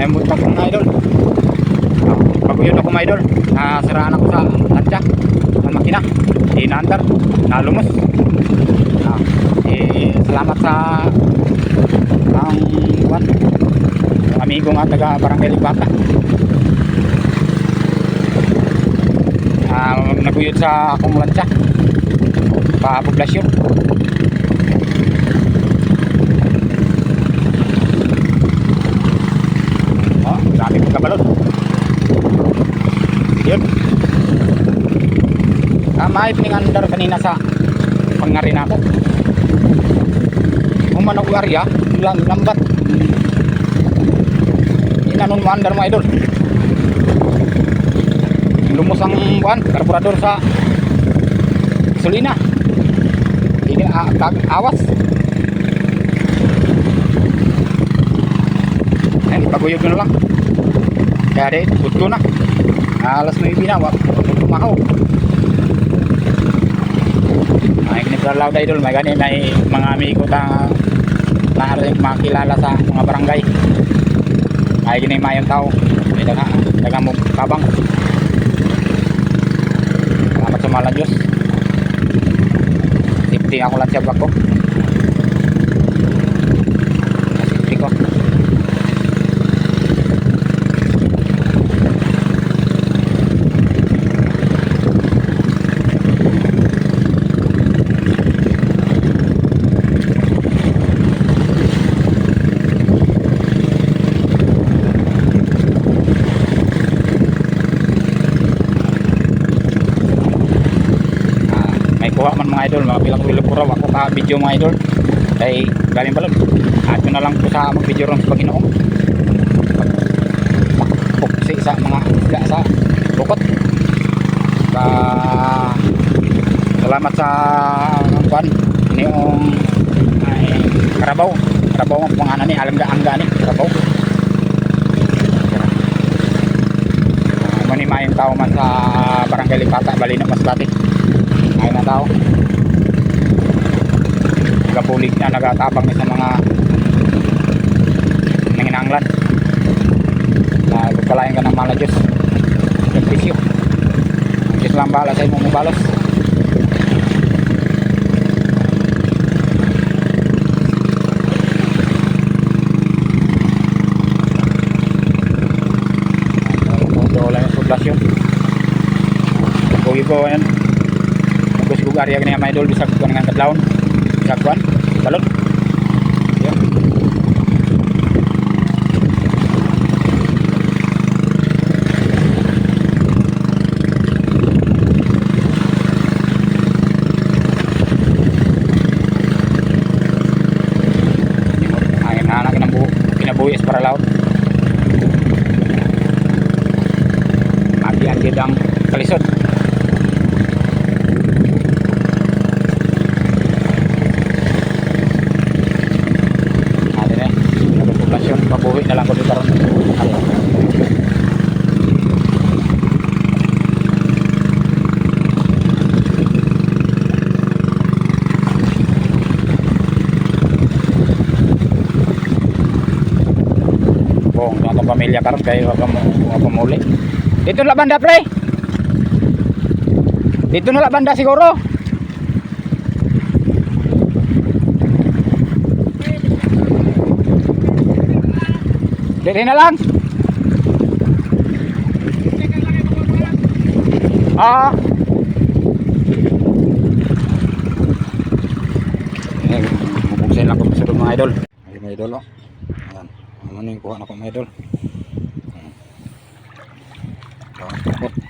Ayun butas mga idol. Paguyod ako mga idol. Nasiraan ako sa tansya. Sa makina. Inaandar. Nalumos. Ah, eh, salamat sa ang what? Amigo nga taga Barangay Libata. Ah, naguyod sa akong lansya. Pa poblasyon. Oh, kabalot. Yun. Tama ay piningandar kanina sa pangarin ako. Kung manok area, lang lambat. Inanon mo andar mo idol. Lumos ang buwan, karburador sa gasolina. Ini tag- awas. Ayun, paguyod ko na lang. Kaya di, buto na. Alas 9 na, wag tumahaw. Ay, kinipralaw dahil may gani na mga amigo ta na rin makilala sa mga barangay. Ay, gini mayang tao. Ay, daga, daga mo kabang. Salamat sa malang Diyos. Safety ako lang siya ko. Safety ko. Ah, may kuha man mga idol mga pilang ka video mga idol. Kay galing balon at yun na lang po sa mag video ron sa Panginoon. Makapugsi sa mga isda sa bukot. Sa salamat sa kwan ini yung ay, karabaw. Karabaw ang pangalan ni alam ga ang gani karabaw. Uh, manimayang tao man sa barangay Lipata Balino Masbate. Ngayon na tao nagapulig na nagatabang na sa mga nanginanglan. Na pagkalayan ka ng mala Diyos. Yung pisyo ang Diyos lang bahala sa imong mabalos poblasyon. Kugi ko yan Bagus ko area kanya may idol bisa ko. Bisa kuan balot. Ya. Ay na anak ng buo. Pinabuhis para laut. Mati ang gidang kalisod. Ano na eh. Ang populasyon. Pabuhi na lang ko dito ron. Bong, yung atong pamilya karon kayo wag mo wag mo muli. Dito na banda pre. Dito na banda siguro. Dito na lang. Ah. Eh, bubuksan lang ko sa mga idol. Ay, mga idol, oh. Ayan. Ano yung kuha na ko mga idol. Opo.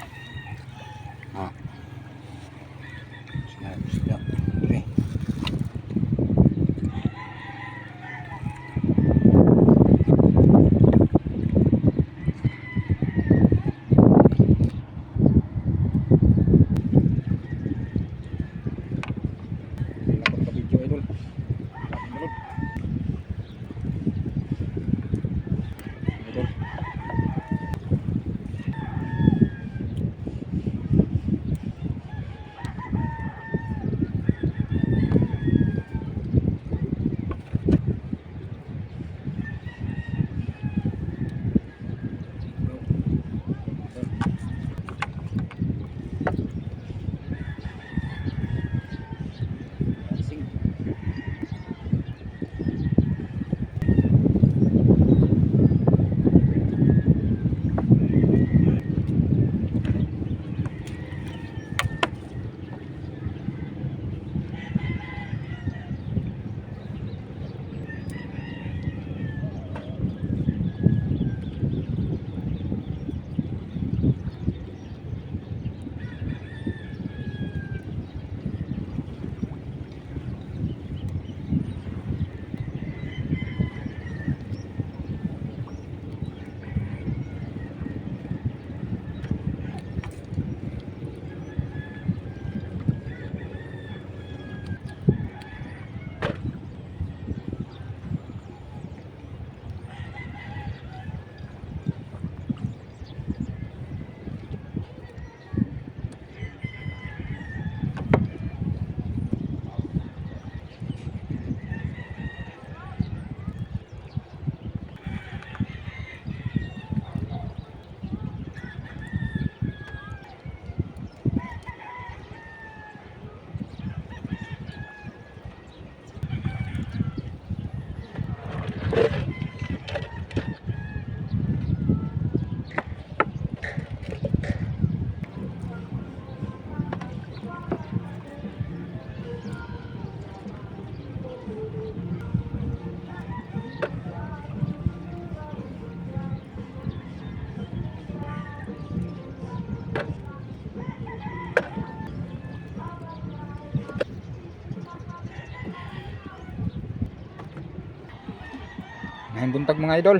Mayong buntag mga idol.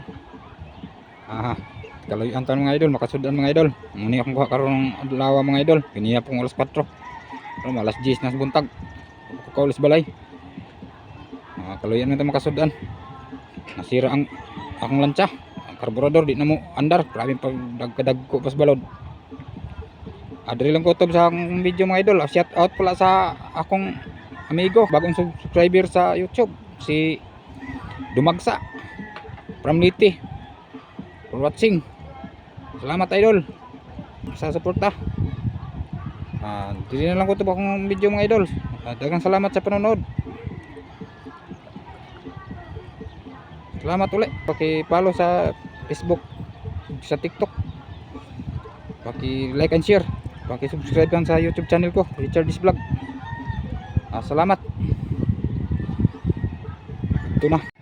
Ah, kalayuan taon mga idol, makasudan mga idol. Muni akong kuha karon adlaw mga idol. Kiniya pong alas 4. Pero alas 10 na sa buntag. Kaulis balay. Ah, kalayuan na makasudan. Nasira ang akong lancha. Ang karburador di na mo andar. Grabe pag dagkadag ko pas balod. Adri lang ko to sa akong video mga idol. Shout out pala sa akong amigo, bagong sub- subscriber sa YouTube, si Dumagsa from Liti. For watching. Salamat idol sa suporta. Ah, dili na lang ko to ba akong video mga idol. Ah, daghang salamat sa panonood. Salamat ulit. Paki-follow sa Facebook, sa TikTok. Paki-like and share. Paki-subscribe lang sa YouTube channel ko, Richard is Vlog. Ah, salamat. Ito na.